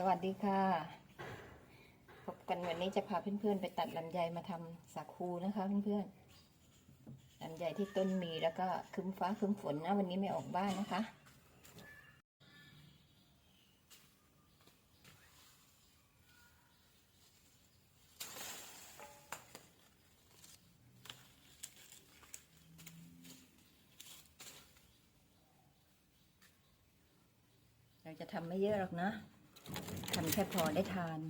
สวัสดีค่ะ พบกันวันนี้จะพาเพื่อนๆ ไปตัดลำไยมาทำสาคูนะคะเพื่อนๆลำไยที่ต้นมีแล้วก็คึ้มฟ้าคึ้มฝนนะวันนี้ไม่ออกบ้านนะคะ เราจะทำไม่เยอะหรอกนะ แค่พอได้ทาน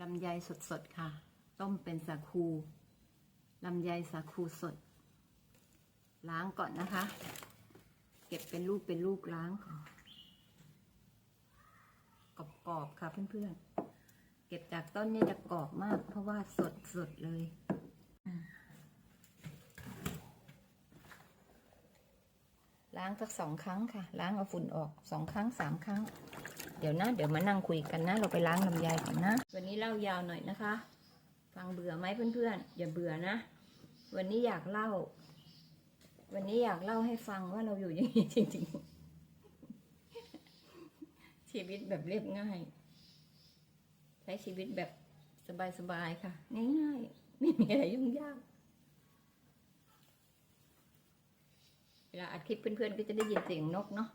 ลำไยสดๆ ค่ะ ต้มเป็นสาคู ลำไยสาคูสด ล้างก่อนนะคะ เก็บเป็นลูกเป็นลูกล้างก่อน กรอบๆค่ะเพื่อนๆ เก็บจากต้นเนี่ยจะกรอบมาก เพราะว่าสดสดเลย ล้างสักสองครั้งค่ะ ล้างเอาฝุ่นออกสองครั้งสามครั้ง เดี๋ยวนะ เดี๋ยวมานั่งคุยกันนะ เราไปล้างลำไยก่อนนะ วันนี้เล่ายาวหน่อยนะคะ ฟังเบื่อไหมเพื่อนๆ อย่าเบื่อนะ วันนี้อยากเล่า วันนี้อยากเล่าให้ฟังว่าเราอยู่อย่างนี้จริงๆ ชีวิตแบบเรียบง่าย ใช้ชีวิตแบบสบายๆค่ะ ง่ายๆ ไม่มีอะไรยุ่งยากเวลาอัดคลิปเพื่อนๆก็จะได้ยินเสียงนกเนาะ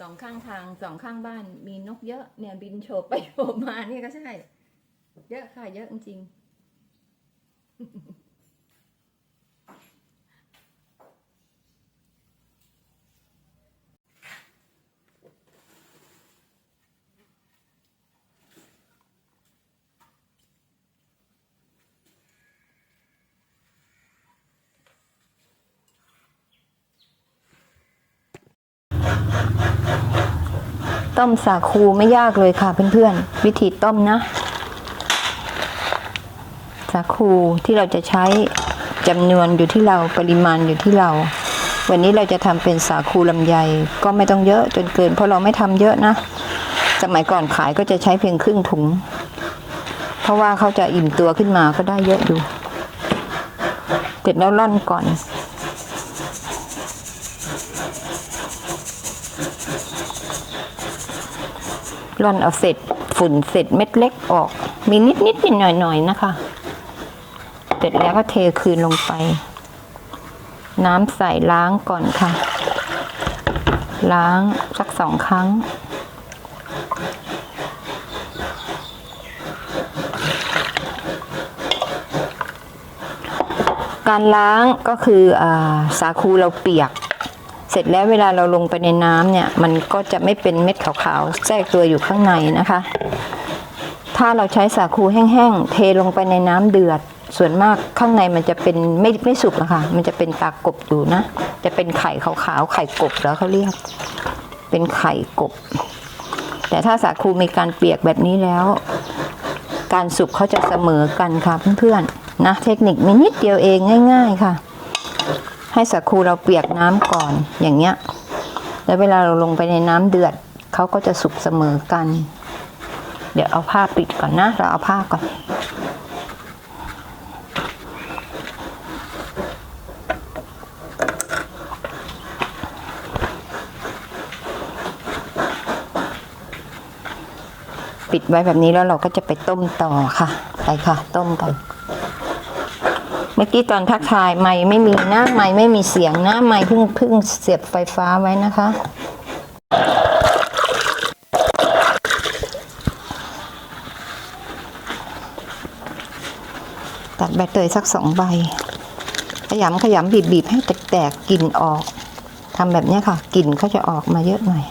สองข้างทางสองข้างบ้านมีนกเยอะเนี่ยบินโฉบไปโฉบมาเนี่ยก็ใช่ เยอะค่ะ เยอะจริงๆ ต้มสาคูไม่ยากเลยค่ะเพื่อนๆ วิธีต้มนะ สาคูที่เราจะใช้จำนวนอยู่ที่เราปริมาณอยู่ที่เรา วันนี้เราจะทำเป็นสาคูลำไยก็ไม่ต้องเยอะจนเกิน เพราะเราไม่ทำเยอะนะ สมัยก่อนขายก็จะใช้เพียงครึ่งถุง เพราะว่าเขาจะอิ่มตัวขึ้นมาก็ได้เยอะอยู่เสร็จแล้วร่อนก่อน ร่อนเอาเศษฝุ่นเศษเม็ดเล็กออก มีนิดนิดนิดหน่อยหน่อยนะคะ เสร็จแล้วก็เทคืนลงไป น้ำใส่ล้างก่อนค่ะ ล้างสักสองครั้งการล้างก็คืออาสาคูเราเปียก เสร็จแล้วเวลาเราลงไปในน้ำเนี่ย มันก็จะไม่เป็นเม็ดขาวๆแทรกตัวอยู่ข้างในนะคะ ถ้าเราใช้สาคูแห้งๆ เทลงไปในน้ำเดือด ส่วนมากข้างในมันจะเป็นไม่ไม่สุกนะคะ มันจะเป็นตากบอยู่นะ จะเป็นไข่ขาวๆ ไข่กบแล้วเขาเรียก เป็นไข่กบ แต่ถ้าสาคูมีการเปียกแบบนี้แล้ว การสุกเขาจะเสมอกันค่ะเพื่อนๆนะเทคนิคมีนิดเดียวเองง่าย ๆ ค่ะ ให้สาคูเราเปียกน้ำก่อนอย่างเงี้ย แล้วเวลาเราลงไปในน้ำเดือดเขาก็จะสุกเสมอกัน เดี๋ยวเอาผ้าปิดก่อนนะ เราเอาผ้าก่อนปิดไว้แบบนี้แล้วเราก็จะไปต้มต่อค่ะ ไปค่ะ ต้มกัน มื่อกี้ตอนทักทายไม่ไม่มีนะไม่ไม่มีเสียงนะไม่เพิ่งเพิ่งเสียบไฟฟ้าไว้นะคะ ตัดใบเตยสักสองใบ ขยำขยำบีบบีบให้แตกกลิ่นออกทำแบบนี้ค่ะกลิ่นเขาจะออกมาเยอะหน่อย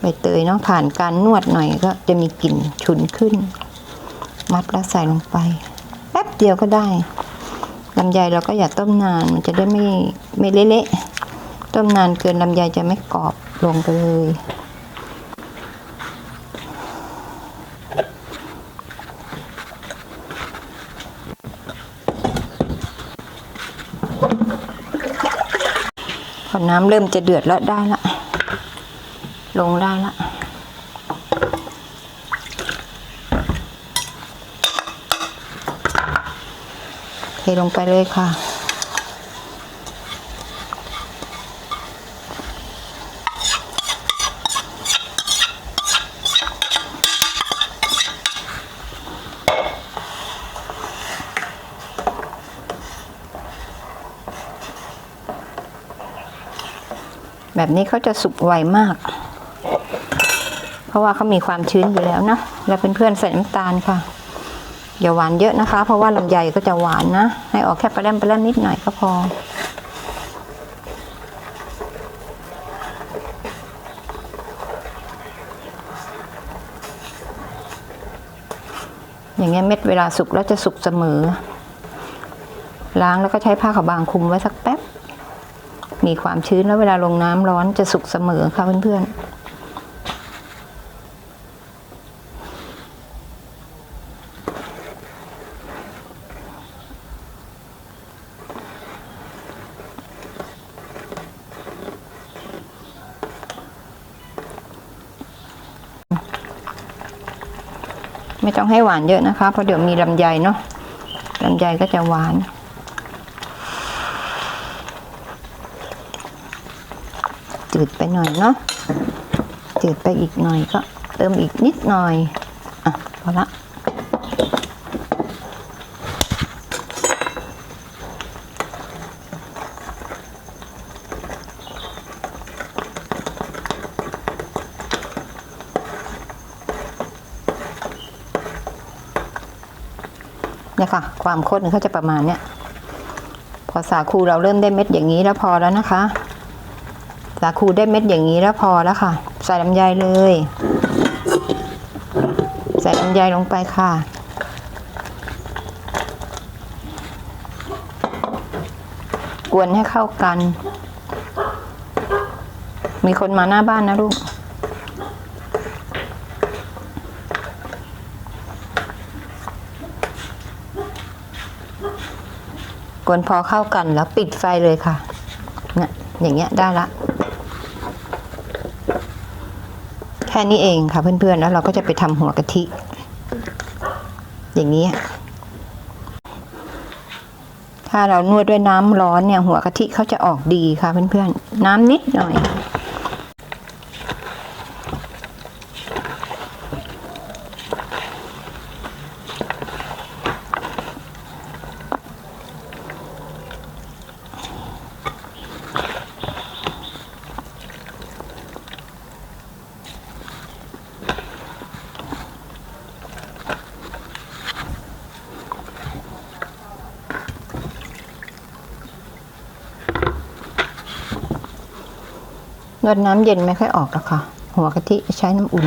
ใบเตยเนาะผ่านการนวดหน่อยก็จะมีกลิ่นฉุนขึ้น มัดแล้วใส่ลงไป แป๊บเดียวก็ได้ลำไยเราก็อย่าต้มนานมันจะได้ไม่ไม่เละๆต้มนานเกินลำไยจะไม่กรอบลงไปเลยพอน้ำเริ่มจะเดือดแล้วได้ละ ลงได้ละ เทลงไปเลยค่ะ แบบนี้เขาจะสุกไวมาก เพราะว่าเขามีความชื้นอยู่แล้วนะ แล้วเพื่อนๆใส่น้ำตาลค่ะ อย่าหวานเยอะนะคะ เพราะว่าลำไยก็จะหวานนะ ให้ออกแค่ปลาแรมปลาแรมนิดหน่อยก็พอ อย่างเงี้ยเม็ดเวลาสุกแล้วจะสุกเสมอ ล้างแล้วก็ใช้ผ้าขาวบางคลุมไว้สักแป๊บ มีความชื้นแล้วเวลาลงน้ำร้อนจะสุกเสมอค่ะเพื่อนๆ ไม่ต้องให้หวานเยอะนะคะเพราะเดี๋ยวมีลำไยเนาะลำไยก็จะหวานจืดไปหน่อยเนาะจืดไปอีกหน่อยก็เติมอีกนิดหน่อยอะพอละ เนี่ยค่ะ ความข้นเขาจะประมาณเนี้ยพอสาคูเราเริ่มได้เม็ดอย่างนี้แล้วพอแล้วนะคะ สาคูได้เม็ดอย่างนี้แล้วพอแล้วค่ะ ใส่ลำไยเลย ใส่ลำไยลงไปค่ะกวนให้เข้ากัน มีคนมาหน้าบ้านนะลูก วนพอเข้ากันแล้วปิดไฟเลยค่ะเนี่ยอย่างเงี้ยได้ละแค่นี้เองค่ะเพื่อนๆแล้วเราก็จะไปทำหัวกะทิ อย่างนี้ ถ้าเรานวดด้วยน้ำร้อนเนี่ย หัวกะทิเขาจะออกดีค่ะเพื่อนๆน้ำนิดหน่อย นวดน้ำเย็นไม่ค่อยออกแล้วค่ะ หัวกะทิใช้น้ำอุ่น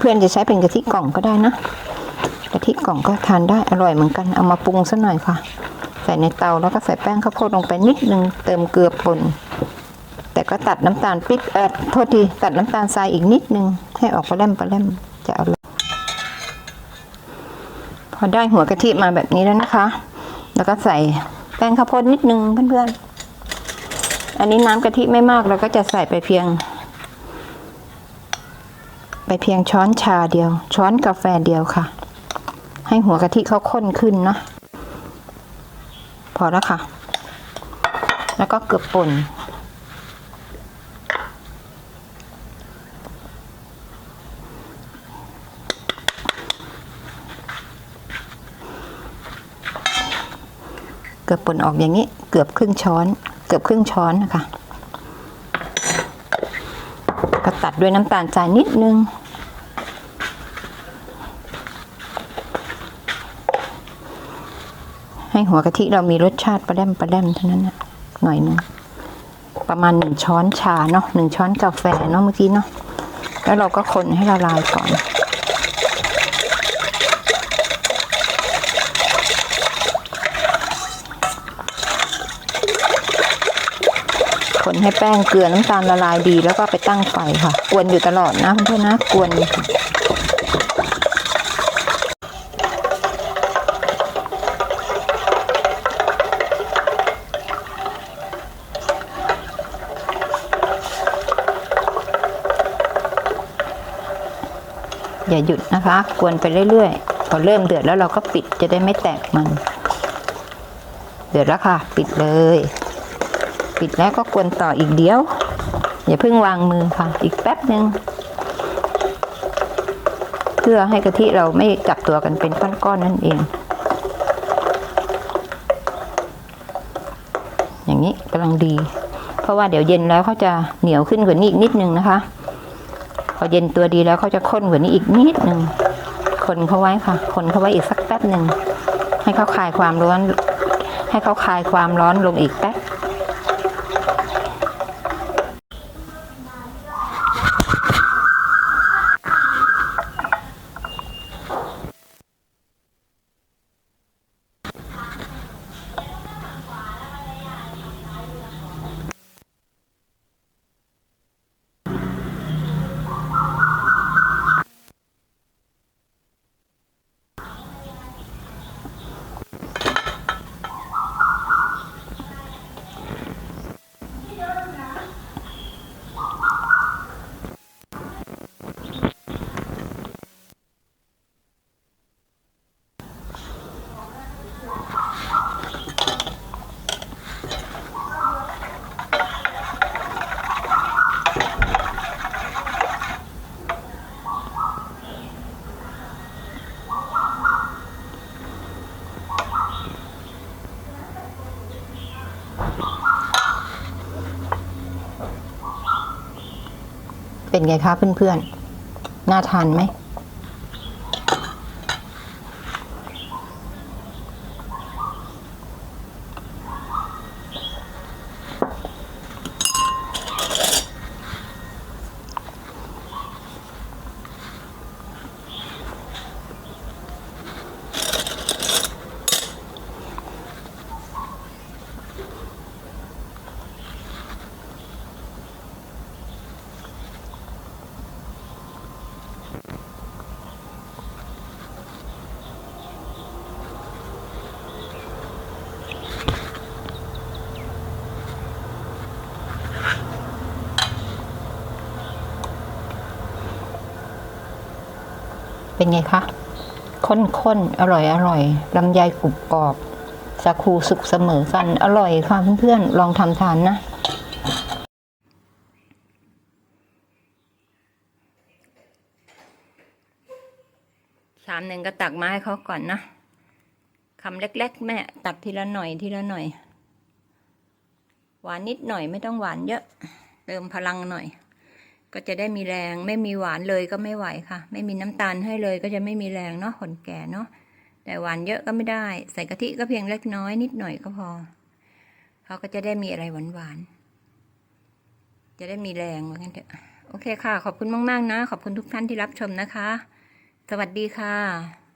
เพื่อนๆจะใช้เป็นกะทิกล่องก็ได้นะ กะทิกล่องก็ทานได้อร่อยเหมือนกัน เอามาปรุงสักหน่อยค่ะ ส่ในเตาแล้วก็ใส่แป้งข้าวโพดลงไปนิดนึงเติมเกลือป่นแต่ก็ตัดน้ำตาลปิ๊บเออโทษทีตัดน้ำตาลทรายอีกนิดนึงให้ออกปลาแรมปลาแรมจะอร่อยพอได้หัวกะทิมาแบบนี้แล้วนะคะ แล้วก็ใส่แป้งข้าวโพดนิดนึงเพื่อนๆอันนี้น้ำกะทิไม่มากเราก็จะใส่ไปเพียง ไปเพียงช้อนชาเดียว ช้อนกาแฟเดียวค่ะ ให้หัวกะทิเขาข้นขึ้นเนาะ พอแล้วค่ะ แล้วก็เกือบป่นเกือบป่นออกอย่างนี้ เกือบครึ่งช้อน เกือบครึ่งช้อนนะคะก็ตัดด้วยน้ำตาลทรายนิดนึง ให้หัวกะทิเรามีรสชาติปลาแรมปลาแรมเท่านั้นนะหน่อยหนึงประมาณหนึ่งช้อนชาเนาะหนึ่งช้อนกาแฟเนาะเมื่อกี้เนาะแล้วเราก็คนให้ละลายก่อนคนให้แป้งเกลือน้ำตาลละลายดีแล้วก็ไปตั้งไฟค่ะ กวนอยู่ตลอดนะเพื่อนๆนะกวน อย่าหยุดนะคะ กวนไปเรื่อยๆ พอเริ่มเดือดแล้วเราก็ปิดจะได้ไม่แตกมัน เดือดแล้วค่ะ ปิดเลย ปิดแล้วก็กวนต่ออีกเดียว อย่าเพิ่งวางมือค่ะ อีกแป๊บหนึ่งเพื่อให้กะทิเราไม่จับตัวกันเป็นก้อนๆนั่นเอง อย่างนี้กำลังดี เพราะว่าเดี๋ยวเย็นแล้วเขาจะเหนียวขึ้นกว่านี้อีกนิดนึงนะคะ พอเย็นตัวดีแล้วเขาจะข้นกว่านี้อีกนิดหนึ่งคนเขาไว้ค่ะ คนเขาไว้อีกสักแป๊บหนึ่งให้เขาคลายความร้อน ให้เขาคลายความร้อนลงอีกแป๊บ เป็นไงคะเพื่อนๆ น่าทานไหม เป็นไงคะข้นๆ อร่อยอร่อยลำไยกรุบกรอบสาคูสุกเสมอกัน อร่อยค่ะเพื่อนๆ ลองทำทานนะ ชามหนึ่งก็ตักมาให้เขาก่อนนะคำเล็ก ๆ แม่ ตักทีละหน่อยทีละหน่อย หวานนิดหน่อยไม่ต้องหวานเยอะ เติมพลังหน่อย ก็จะได้มีแรง ไม่มีหวานเลยก็ไม่ไหวค่ะ ไม่มีน้ำตาลให้เลยก็จะไม่มีแรงเนาะคนแก่เนาะแต่หวานเยอะก็ไม่ได้ ใส่กะทิก็เพียงเล็กน้อยนิดหน่อยก็พอเขาก็จะได้มีอะไรหวานหวานๆจะได้มีแรงเหมือนกันเถอะโอเคค่ะ ขอบคุณมาก ๆ นะ ขอบคุณทุกท่านที่รับชมนะคะ สวัสดีค่ะ